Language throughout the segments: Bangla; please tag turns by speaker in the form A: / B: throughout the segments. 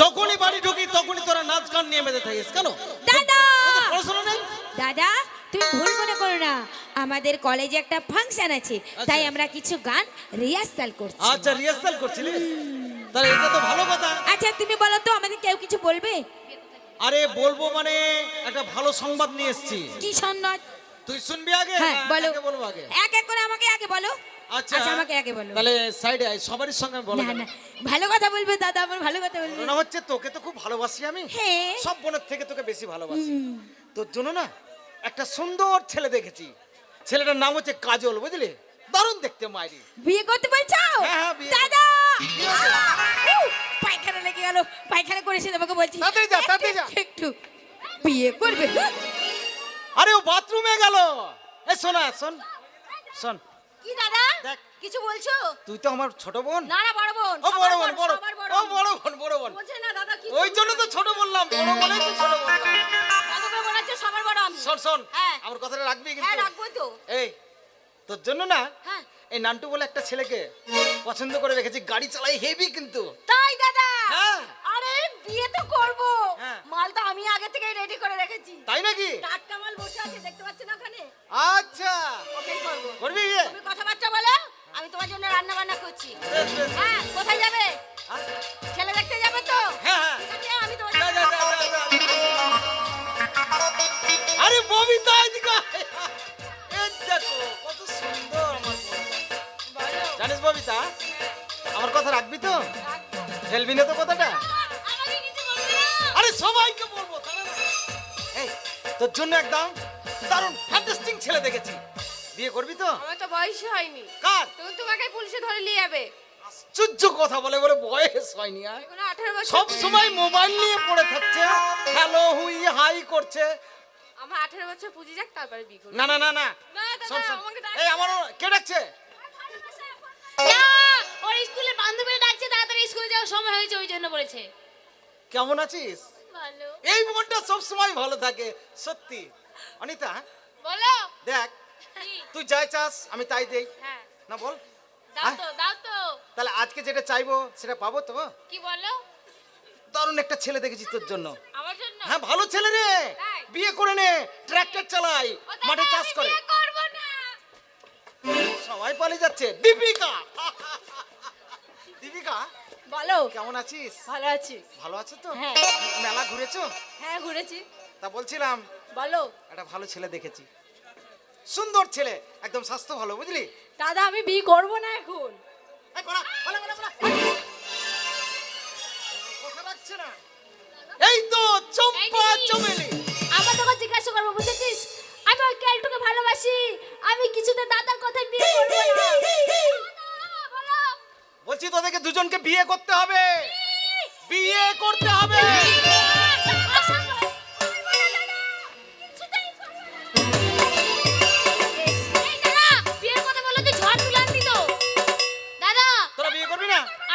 A: যখনই বাড়ি ঢুকি তখনই তোরা নাচ গান নিয়ে মেতে থাকিস। কেন?
B: দাদা!
A: পড়াশোনা নেই?
B: দাদা তুমি ভুল মনে করো না। আমাদের কলেজে একটা ফাংশন আছে তাই আমরা কিছু গান রিহার্সাল করছি।
A: আচ্ছা রিহার্সাল করছিলিস তাহলে এটা তো ভালো কথা।
B: আচ্ছা তুমি বলো তো আমাদের কেউ কিছু বলবে?
A: আরে বলব মানে একটা ভালো সংবাদ নিয়ে এসেছি।
B: কি সন্ন্যত
A: তুই শুনবি আগে?
B: হ্যাঁ বলো।
A: আগে বলব আগে।
B: এক এক করে আমাকে আগে বলো।
A: আচ্ছা
B: আচ্ছা আমাকে আগে বলো।
A: তাহলে সাইডে আয় সবারই সঙ্গে বলো
B: না না ভালো কথা বলবে দাদা আমার ভালো কথা বলবে।
A: হচ্ছে তোকে তো খুব ভালোবাসি আমি।
B: হ্যাঁ।
A: সব বোনের থেকে তোকে বেশি ভালোবাসি। তোর জন্য না একটা সুন্দর ছেলে দেখেছি। ছেলেটার নাম হচ্ছে কাজল বুঝলি? দারুণ দেখতে মাইরি।
B: বিয়ে করতে বলছো?
A: হ্যাঁ, হ্যাঁ।
B: দাদা! পায়খানা লেগে গেল পায়খানা করেছে তোমাকে বলছি।
A: তাড়াতাড়ি যা, তাড়াতাড়ি যা।
B: একটু, বিয়ে করবে।
A: আরে ও বাথরুমে গেল। এ শোনা শোন শোন।
C: দাদা। কিছু বলছো?
A: তুই তো আমার ছোট বোন।
C: না না বড় বোন।
A: ও বড় বোন বড় ও বড় বোন বড় বোন।
C: না দাদা কি
A: ওই জন্য তো ছোট বললাম বড় বলেই তো ছোট বললাম
C: দাদা করে বলাচ্ছে সবার বড় আমি।
A: শোন শোন
C: হ্যাঁ।
A: আমার কথাটা রাখবি
C: হ্যাঁ রাখব তো।
A: এই তোর জন্য না
C: হ্যাঁ।
A: এই নান্টু বলে একটা ছেলেকে পছন্দ করে রেখেছি গাড়ি চালাই হেভি কিন্তু।
C: তাই দাদা?
A: হ্যাঁ।
C: আরে বিয়ে তো করব। আমি আগে থেকেই রেডি করে রেখেছি।
A: তাই নাকি?
C: টাটকা মাল বসে আছে দেখতে পাচ্ছেন না ওখানে?
A: আচ্ছা।
C: ওকেই করব।
A: করবি বিয়ে
C: তুমি কথাবার্তা বলো আমি তোমার জন্য রান্না বান্না করছি। হ্যাঁ কোথায় যাবে? ছেলে দেখতে যাবে তো?
A: হ্যাঁ হ্যাঁ।
C: ঠিক আছে আমি তোমার।
A: আরে ববিতা এদিকে। এই দেখো কত সুন্দর আমার জানিস ববিতা আমার কথা রাখবি তো? ফেলবি না তো কথাটা? আরে সবাইকে তোর জন্য একদম দারুণ ফ্যান্টাস্টিং ছেলে দেখেছি। বিয়ে করবি তো?
D: আমার তো বয়স হয়নি।
A: কার?
D: তখন তোমাকে পুলিশে ধরে নিয়ে যাবে।
A: আশ্চর্য কথা বলে বলে বয়স হয়নি আর।
D: এখন আঠারো বছর।
A: সব সময় মোবাইল নিয়ে পড়ে থাকছে। হ্যালো হুই হাই করছে।
D: আমার আঠারো বছর পুজো যাক তারপরে বিয়ে করব।
A: না না না না।
D: না, দাদা,
A: শোন, শোন। এই আমার কে ডাকছে?
E: না ওর স্কুলে বান্ধবীরা ডাকছে তাড়াতাড়ি স্কুলে যাওয়ার সময় হয়েছে ওই জন্য বলেছে।
A: কেমন আছিস? এই মনটা সব সময় ভালো থাকে সত্যি। অনিতা
D: বলো।
A: দেখ তুই যাই চাস আমি তাই দেই।
D: হ্যাঁ।
A: না বল।
D: দাও তো দাও তো।
A: তাহলে আজকে যেটা চাইব সেটা পাবো তো?
D: কি বলো?
A: দারুণ একটা ছেলে দেখেছি তোর জন্য।
D: আমার জন্য?
A: হ্যাঁ ভালো ছেলে রে। বিয়ে করে নে ট্র্যাক্টর চালাই মাঠে চাষ করে। সবাই পালিয়ে যাচ্ছে। দীপিকা! দীপিকা
D: বলো।
A: কেমন আছিস?
D: ভালো আছি।
A: ভালো আছো তো?
D: হ্যাঁ।
A: মেলা ঘুরেছো?
D: হ্যাঁ ঘুরেছি।
A: তা বলছিলাম
D: বলো।
A: একটা ভালো ছেলে দেখেছি। সুন্দর ছেলে একদম স্বাস্থ্য ভালো বুঝলি?
D: দাদা আমি বিয়ে করব না এখন।
A: এই তো চম্পা চমেলি।
E: আমার তোকে জিজ্ঞাসা করব বুঝেছিস? আমি ওই কেলটুকে ভালোবাসি। আমি কিছুতে দাদার কথায় বিয়ে করব না।
A: বলছি তোদেরকে দুজনকে বিয়ে করতে হবে। বিয়ে করতে হবে।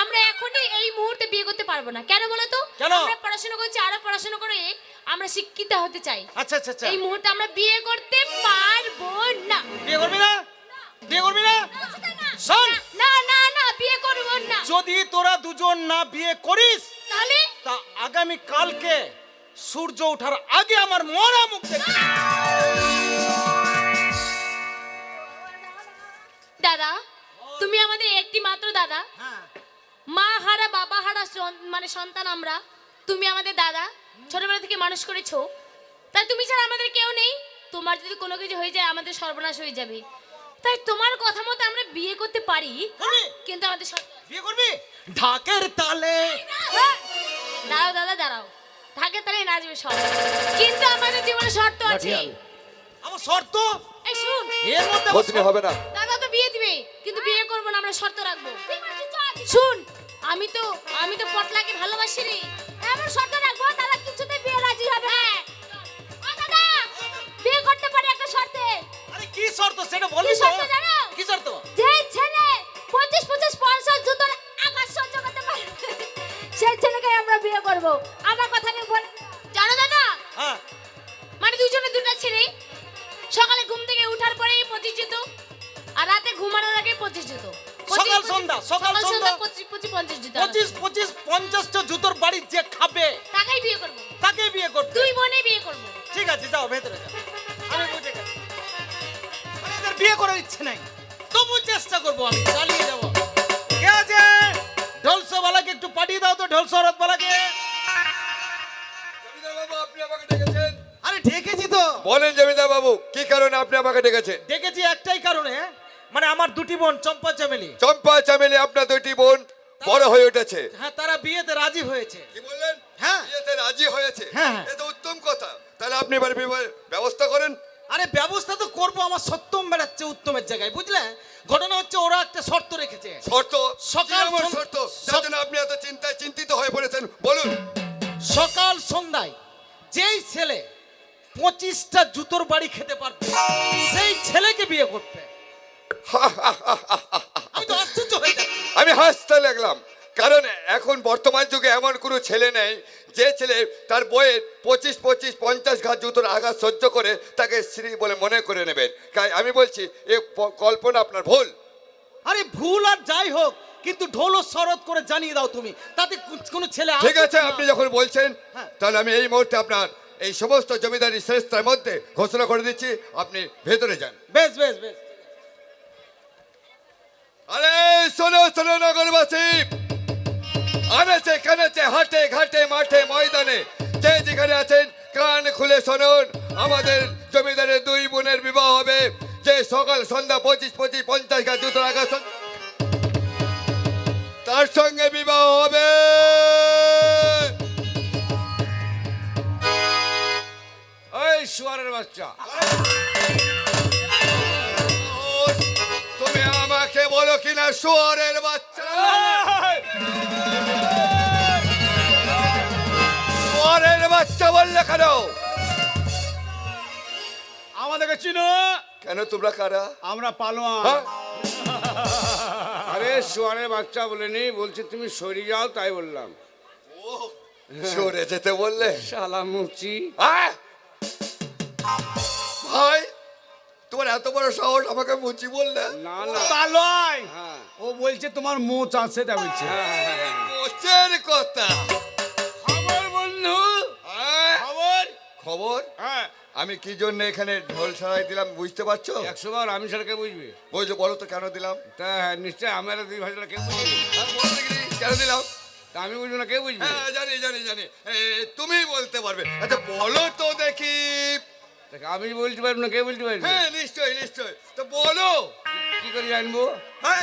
E: আমরা এখনই এই মুহূর্তে বিয়ে করতে পারব না। কেন বলো তো?
A: কেন?
E: আমরা পড়াশোনা করছি আরও পড়াশোনা করে আমরা শিক্ষিত হতে চাই।
A: আচ্ছা আচ্ছা আচ্ছা।
E: এই মুহূর্তে আমরা বিয়ে
A: যদি তোরা দুজন না বিয়ে করিস
E: তাহলে?
A: তা আগামী কালকে সূর্য ওঠার আগে আমার মরা মুখ দেখবি।
E: দাদা তুমি আমাদের একটি মাত্র দাদা।
A: হ্যাঁ।
E: মা হারা বাবা হারা মানে সন্তান আমরা। তুমি আমাদের দাদা। ছোটবেলা থেকে মানুষ করেছ। তাই তুমি ছাড়া আমাদের কেউ নেই। তোমার যদি কোনো কিছু হয়ে যায় আমাদের সর্বনাশ হয়ে যাবে। তাই তোমার কথা মতো আমরা বিয়ে করতে পারি কিন্তু আমাদের শর্ত আছে।
A: বিয়ে করবি? ঢাকের তালে।
E: দাঁড়াও দাদা দাঁড়াও। ঢাকে তালে নাচবে সব। কিন্তু আমাদের জীবনে শর্ত আছে।
A: আমার শর্ত?
E: এই শুন।
A: এর মধ্যে
F: হবে না।
E: দাদা তো বিয়ে দিবে কিন্তু বিয়ে করব না আমরা শর্ত রাখব। শুন আমি তো আমি তো পটলাকে ভালোবাসি রে এমন শর্ত রাখব
A: কি শর্ত? সেটা বলবি তো। কি শর্ত?
E: যে ছেলে পঁচিশ পঁচিশ পঞ্চাশ জুতোর আকাশ সহ্য করতে পারে সেই ছেলেকে আমরা বিয়ে করব। আমার কথা আমি বল জানো দাদা
A: হ্যাঁ।
E: মানে দুজনে দুটা ছেলে সকালে ঘুম থেকে উঠার পরেই পঁচিশ জুতো আর রাতে ঘুমানোর আগে পঁচিশ জুতো।
A: সকাল সন্ধ্যা সকাল সন্ধ্যা।
E: পঁচিশ পঁচিশ পঞ্চাশ জুতো
A: পঁচিশ পঁচিশ পঞ্চাশটা জুতোর বাড়ি যে খাবে
E: তাকেই বিয়ে করব।
A: তাকে বিয়ে করতে।
E: দুই বোনে বিয়ে করব।
A: ঠিক আছে যাও ভেতরে যাও। আমি বিয়ে করার ইচ্ছে নাই। তবু চেষ্টা করব আমি চালিয়ে যাব কে আছে? ঢোলসোওয়ালাকে একটু পাঠিয়ে দাও তো ঢোলসরতওয়ালাকে
F: জমিদার বাবু আপনি আমাকে ডেকেছেন?
A: আরে ডেকেছি তো।
F: বলেন জমিদার বাবু কি কারণে আপনি আমাকে ডেকেছেন?
A: ডেকেছি একটাই কারণে মানে আমার দুটি বোন চম্পা চামেলি।
F: চম্পা চামেলি আপনার দুইটি বোন বড় হয়ে উঠেছে।
A: হ্যাঁ তারা বিয়েতে রাজি হয়েছে।
F: কি বললেন?
A: হ্যাঁ।
F: বিয়েতে রাজি হয়েছে?
A: হ্যাঁ, হ্যাঁ।
F: এ তো উত্তম কথা। তাহলে আপনি এবার ব্যবস্থা করেন।
A: আরে ব্যবস্থা তো করব আমার সত্যম বেড়াচ্ছে উত্তমের জায়গায় বুঝলে? ঘটনা হচ্ছে ওরা একটা শর্ত রেখেছে।
F: শর্ত?
A: সকাল
F: শর্ত? যার জন্য আপনি এত চিন্তায় চিন্তিত হয়ে পড়েছেন বলুন।
A: সকাল সন্ধ্যায় যেই ছেলে পঁচিশটা জুতোর বাড়ি খেতে পারবে সেই ছেলেকে বিয়ে করতে আমি তো আশ্চর্য হয়ে
F: আমি হাসতে লাগলাম কারণ এখন বর্তমান যুগে এমন কোনো ছেলে নেই যে ছেলে তার বইয়ের পঁচিশ পঁচিশ পঞ্চাশ ঘাট জুতোর আঘাত সহ্য করে তাকে স্ত্রী বলে মনে করে নেবেন। তাই আমি বলছি এ কল্পনা আপনার ভুল।
A: আরে ভুল আর যাই হোক কিন্তু ঢোল ও শরৎ করে জানিয়ে দাও তুমি। তাতে কোনো ছেলে
F: ঠিক আছে আপনি যখন বলছেন
A: হ্যাঁ।
F: তাহলে আমি এই মুহূর্তে আপনার এই সমস্ত জমিদারি শ্রেষ্ঠার মধ্যে ঘোষণা করে দিচ্ছি আপনি ভেতরে যান।
A: বেশ বেশ বেশ।
F: আরে শোনো শোনো নগরবাসী! আনাচে কানাচে হাটে ঘাটে মাঠে ময়দানে যে যেখানে আছেন কান খুলে শুনুন। আমাদের জমিদারের দুই বোনের বিবাহ হবে। যে সকাল সন্ধ্যা পঁচিশ পঁচিশ, পঞ্চাশ গা দুটো আকাশ তার সঙ্গে বিবাহ হবে।
G: ওই শুয়ারের বাচ্চা।
F: তুমি আমাকে বলো কিনা শুয়ারের বাচ্চা।
G: আমাদেরকে চিনো?
F: কেন তোমরা কারা?
G: আমরা পালোয়ান।
F: হ্যাঁ?
G: আরে বাচ্চা বলেনি বলছি তুমি সরে যাও তাই বললাম।
F: সরে যেতে বললে?
G: শালা মুচি।
F: আয়! ভাই তোমার এত বড় সাহস আমাকে মুচি বললে?
G: না না।
H: পালয়
G: হ্যাঁ।
H: ও বলছে তোমার মোচ আছে তা বলছে।
G: হ্যাঁ, হ্যাঁ, হ্যাঁ।
F: মোচের কথা।
G: খবর? হ্যাঁ।
F: আমি কি জন্য এখানে ঢোল সারাই দিলাম বুঝতে পারছ?
G: একশো বার আমি ছাড়া কে বুঝবে?
F: বুঝছ বলো তো কেন দিলাম?
G: তা হ্যাঁ, নিশ্চয় আমার দুই ভাষা কে বুঝবে?
F: গেলি কেন দিলাম?
G: তা আমি বুঝব না কে বুঝবে?
F: হ্যাঁ জানি জানি জানি। তুমি বলতে পারবে। আচ্ছা বলো তো দেখি।
G: আমি বলতে পারব না কে বলতে পারবে?
F: হ্যাঁ নিশ্চয়ই নিশ্চয়ই। তো বলো।
G: কি করে জানব?
F: হ্যাঁ।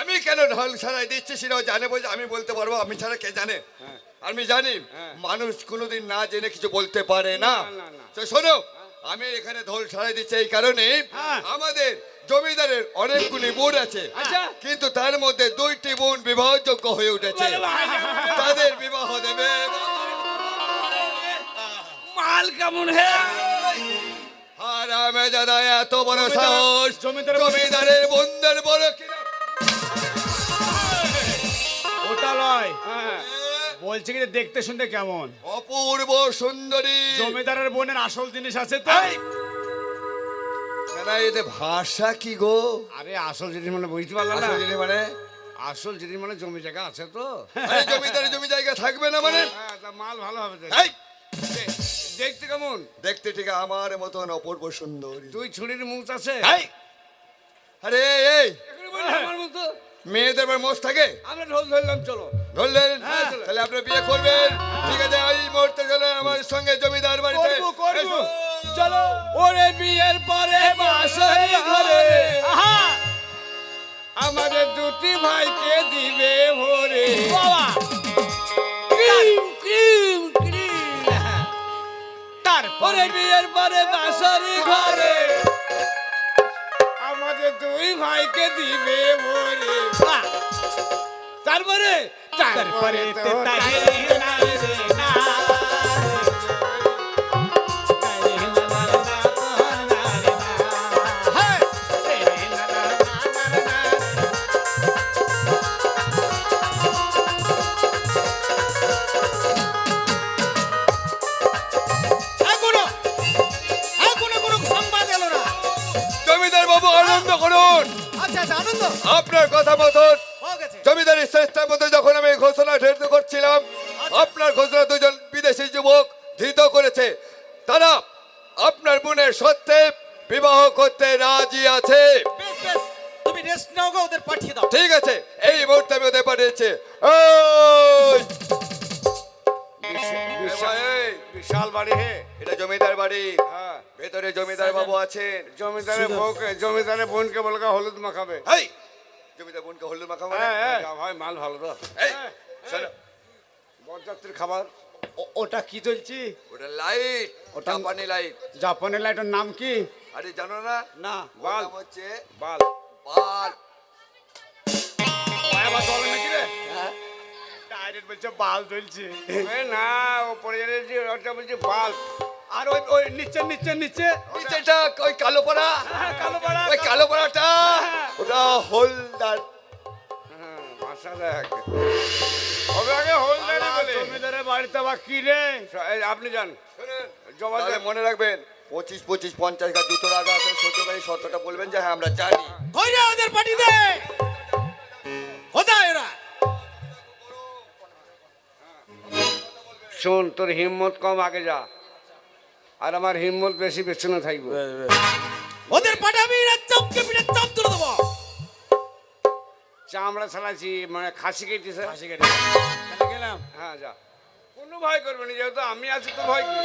F: আমি কেন ঢল ছাড়াই দিচ্ছি সেটাও জানে বলছে আমি বলতে পারব আমি ছাড়া কে জানে?
G: হ্যাঁ।
F: আমি জানি
G: হ্যাঁ।
F: মানুষ কোনোদিন না জেনে কিছু বলতে পারে না। তো শোনো আমি এখানে ঢোল ছাড়াই দিচ্ছি এই কারণে
G: হ্যাঁ।
F: আমাদের জমিদারের অনেকগুলি বোন আছে।
G: আচ্ছা।
F: কিন্তু তার মধ্যে দুইটি বোন বিবাহযোগ্য হয়ে উঠেছে। তাদের বিবাহ দেবে।
G: মাল কেমন হে?
F: আর আমি দাদা এত বড় সাহস।
H: জমিদারের-
F: জমিদারের বোনদের বড় কিনা
H: ওটা লয়।
G: হ্যাঁ।
H: বলছে কি দেখতে শুনতে কেমন?
F: অপূর্ব সুন্দরী।
H: জমিদারের বোনের আসল জিনিস আছে
F: তাই এতে ভাষা কি গো?
G: আরে আসল জিনিস মানে বুঝতে পারলাম না।
F: আসল জিনিস মানে?
G: আসল জিনিস মানে জমি জায়গা আছে তো।
F: জমিদারি জমি জায়গা থাকবে না মানে?
G: হ্যাঁ তা মাল ভালো হবে দেখতে কেমন?
F: দেখতে ঠিক আমার মতন অপূর্ব সুন্দর।
G: তুই ছুরির মুখ আছে!
F: আরে এই মেয়েদের মোষ থাকে?
G: আমরা ঢোল ধরলাম চলো।
F: ধরলেন।
G: হ্যাঁ, চলো।
F: তাহলে আপনার বিয়ে করবেন। ঠিক আছে এই মুহূর্তে চলেন আমার সঙ্গে জমিদার বাড়িতে।
H: চলো।
G: ওরে বিয়ের পরে বাসাই ঘরে। আমাদের দুটি ভাইকে দিবে ভরে।
H: বাবা! তারপরে
G: বিয়ের পরে বাসারি ঘরে। আমাদের দুই ভাইকে দিবে ভরে। তারপরে
H: তারপরে তো তাই না। রে না রে
F: রাজি আছে।
A: তুমি রেস্ট নাও গো ওদের পাঠিয়ে দাও।
F: ঠিক আছে এই মুহূর্তে আমি ওদের পাঠিয়েছি!
G: বিশাল- বাড়ি হে।
F: এটা জমিদার বাড়ি।
G: হ্যাঁ।
F: ভেতরে জমিদার বাবু আছেন।
G: জমিদারের বউকে জমিদারের বোনকে বলকা হলুদ মাখাবে।
F: হেই! জমিদার বোনকে হলুদ মাখাবো না?
G: হ্যাঁ হ্যাঁ। ভাই মাল ভালো তো।
F: এই, শোনো,
G: বরযাত্রীর খাবার।
H: ও- ওটা কি চলছি?
F: ওটা লাইট
H: ওটা-
F: জাপানি লাইট
H: জাপানি লাইটের নাম কি?
F: আরে জানো না?
H: না।
F: নাম হচ্ছে
G: বাল।
F: বাল্ব
G: আবার চলে নাকি রে?
H: ডাইরেক্ট বলছে বাল
G: এ না ও পড়ে যাচ্ছে ওটা বলছে বাল।
H: আর ওই ওই নিচে নিচে নিচে।
F: নিচেটা ওই কালো পাড়া।
H: হ্যাঁ, কালো পাড়া।
F: ওই কালো পাড়াটা। ওটা হোলদার।
G: হ্যাঁ ভাষা দেখ। হবে আগে হোলদারি
H: আলা,
G: বলে।
H: জমিদারের বাড়িতে আবার কি রে?
G: এই, আপনি যান। জমা
F: মনে রাখবেন পঁচিশ পঁচিশ পঞ্চাশ গাছ জুতোর আগে আছে সহ্যকারী শর্তটা বলবেন যে হ্যাঁ আমরা জানি।
A: কই রে ওদের পাঠিয়ে দে কোথায় ওরা?
G: শোন তোর হিম্মত কম আগে যা। আর আমার হিম্মত বেশি পেছনে থাকবে।
A: ওদের পাঠাবি না চাপকে পিঠে চাপ তুলে দেবো।
G: চামড়া ছাড়াচ্ছি মানে খাসি কেটেছে।
H: তাহলে গেলাম।
G: হ্যাঁ যা। কোনো ভয় করবে না যেহেতু আমি আছি তো ভয় কি?